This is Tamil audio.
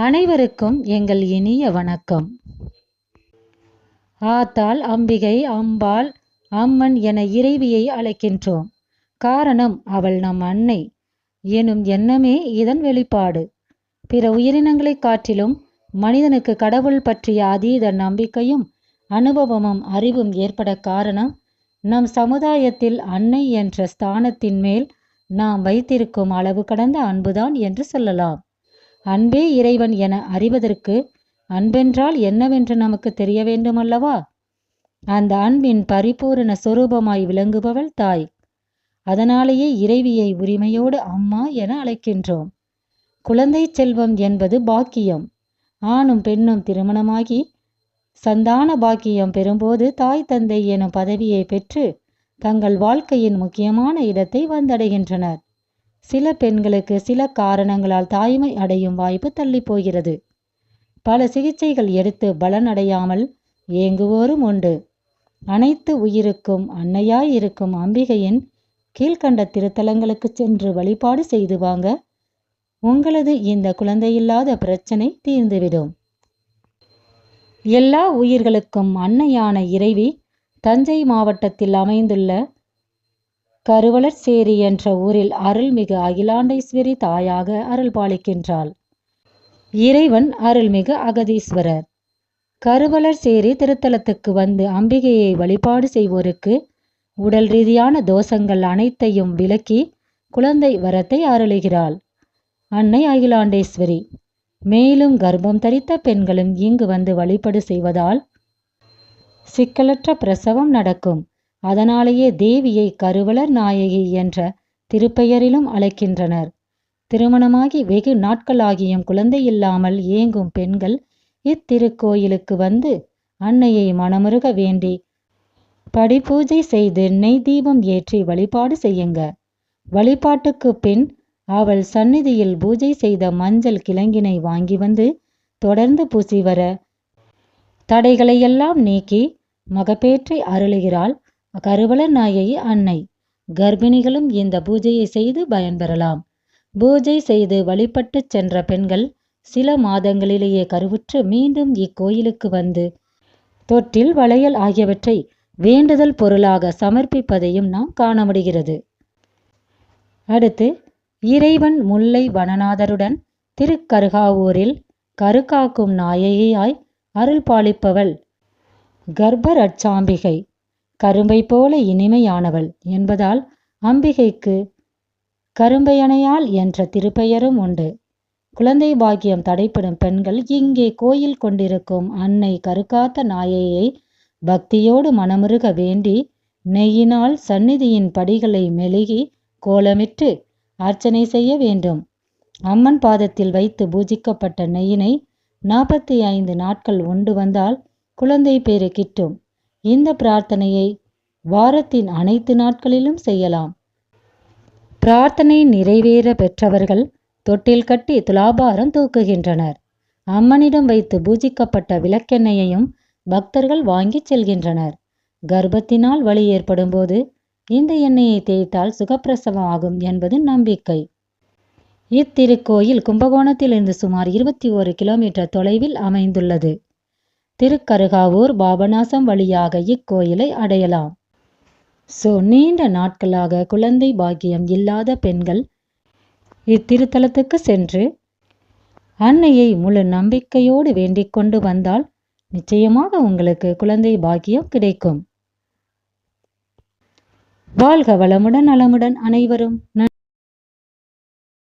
அனைவருக்கும் எங்கள் இனிய வணக்கம். ஆத்தாள் அம்பிகை அம்பாள் அம்மன் என இறைவியை அழைக்கின்றோம். காரணம் அவள் நம் அன்னை. எனும் எண்ணமே இதன் வெளிப்பாடு. பிற உயிரினங்களைக் காட்டிலும் மனிதனுக்கு கடவுள் பற்றிய அதீத நம்பிக்கையும் அனுபவமும் அறிவும் ஏற்பட காரணம் நம் சமுதாயத்தில் அன்னை என்ற ஸ்தானத்தின் மேல் நாம் வைத்திருக்கும் அளவு கடந்த அன்புதான் என்று சொல்லலாம். அன்பே இறைவன் என அறிவதற்கு அன்பென்றால் என்னவென்று நமக்கு தெரிய வேண்டுமல்லவா? அந்த அன்பின் பரிபூரண சொரூபமாய் விளங்குபவள் தாய். அதனாலேயே இறைவியை உரிமையோடு அம்மா என அழைக்கின்றோம். குழந்தை செல்வம் என்பது பாக்கியம். ஆணும் பெண்ணும் திருமணமாகி சந்தான பாக்கியம் பெறும்போது தாய் தந்தை எனும் பதவியை பெற்று தங்கள் வாழ்க்கையின் முக்கியமான இடத்தை வந்தடைகின்றனர். சில பெண்களுக்கு சில காரணங்களால் தாய்மை அடையும் வாய்ப்பு தள்ளி போகிறது பல சிகிச்சைகள் எடுத்து பலனடையாமல் ஏங்குவோரும் உண்டு. அனைத்து உயிருக்கும் அன்னையாய் இருக்கும் அம்பிகையின் கீழ்கண்ட திருத்தலங்களுக்கு சென்று வழிபாடு செய்து வாங்க உங்களது இந்த குழந்தையில்லாத பிரச்சனை தீர்ந்துவிடும். எல்லா உயிர்களுக்கும் அன்னையான இறைவி தஞ்சை மாவட்டத்தில் அமைந்துள்ள கருவலர்சேரி என்ற ஊரில் அருள்மிகு அகிலாண்டேஸ்வரி தாயாக அருள் பாலிக்கின்றாள் இறைவன் அருள்மிகு அகதீஸ்வரர். கருவலர்சேரி திருத்தலத்துக்கு வந்து அம்பிகையை வழிபாடு செய்வோருக்கு உடல் ரீதியான தோஷங்கள் அனைத்தையும் விலக்கி குழந்தை வரத்தை அருளுகிறாள். அன்னை அகிலாண்டேஸ்வரி. மேலும் கர்ப்பம் தரித்த பெண்களும் இங்கு வந்து வழிபாடு செய்வதால் சிக்கலற்ற பிரசவம் நடக்கும். அதனாலேயே தேவியை கருவலர் நாயகி என்ற திருப்பெயரிலும் அழைக்கின்றனர். திருமணமாகி வெகு நாட்களாகியும் குழந்தை இல்லாமல் ஏங்கும் பெண்கள் இத்திருக்கோயிலுக்கு வந்து அன்னையை மனமுருக வேண்டி படிபூஜை செய்து நெய் தீபம் ஏற்றி வழிபாடு செய்யுங்க. வழிபாட்டுக்கு பின் அவள் சந்நிதியில் பூஜை செய்த மஞ்சள் கிழங்கினை வாங்கி வந்து தொடர்ந்து பூசி வர தடைகளையெல்லாம் நீக்கி மகப்பேற்றை அருளுகிறாள். கருவள நாயை அன்னை. கர்ப்பிணிகளும் இந்த பூஜையை செய்து பயன்பெறலாம். பூஜை செய்து வழிபட்டு சென்ற பெண்கள் சில மாதங்களிலேயே கருவுற்று மீண்டும் இக்கோயிலுக்கு வந்து தொட்டில் வளையல் ஆகியவற்றை வேண்டுதல் பொருளாக சமர்ப்பிப்பதையும் நாம் காண முடிகிறது அடுத்து இறைவன் முல்லை வனநாதருடன் திருக்கருகாவூரில் கருகாக்கும் நாயகியாய் அருள் பாலிப்பவள் கர்ப்பரட்சாம்பிகை கரும்பை போல இனிமையானவள் என்பதால் அம்பிகைக்கு கரும்பையணையால் என்ற திருப்பெயரும் உண்டு. குழந்தை பாக்கியம் தடைப்படும் பெண்கள் இங்கே கோயில் கொண்டிருக்கும் அன்னை கருக்காத்த நாயையை பக்தியோடு மனமுருக வேண்டி நெய்யினால் சந்நிதியின் படிகளை மெழுகி கோலமிட்டு அர்ச்சனை செய்ய வேண்டும். அம்மன் பாதத்தில் வைத்து பூஜிக்கப்பட்ட நெய்யினை நாற்பத்தி ஐந்து நாட்கள் உண்டு வந்தால் குழந்தை பேறு கிட்டும். இந்த பிரார்த்தனையை வாரத்தின் அனைத்து நாட்களிலும் செய்யலாம். பிரார்த்தனை நிறைவேற பெற்றவர்கள் தொட்டில் கட்டி துலாபாரம் தூக்குகின்றனர். அம்மனிடம் வைத்து பூஜிக்கப்பட்ட விளக்கெண்ணெயையும் பக்தர்கள் வாங்கிச் செல்கின்றனர். கர்ப்பத்தினால் வலி ஏற்படும் போது இந்த எண்ணெயை தேய்த்தால் சுகப்பிரசவம் ஆகும் என்பது நம்பிக்கை. இத்திருக்கோயில் கும்பகோணத்திலிருந்து சுமார் இருபத்தி ஓரு கிலோமீட்டர் தொலைவில் அமைந்துள்ளது. திருக்கருகாவூர் பாபநாசம் வழியாக இக்கோயிலை அடையலாம். ஸோ நீண்ட நாட்களாக குழந்தை பாக்கியம் இல்லாத பெண்கள் இத்திருத்தலத்துக்கு சென்று அன்னையை முழு நம்பிக்கையோடு வேண்டிக் கொண்டு வந்தால் நிச்சயமாக உங்களுக்கு குழந்தை பாக்கியம் கிடைக்கும். வாழ்க வளமுடன் நலமுடன் அனைவரும்.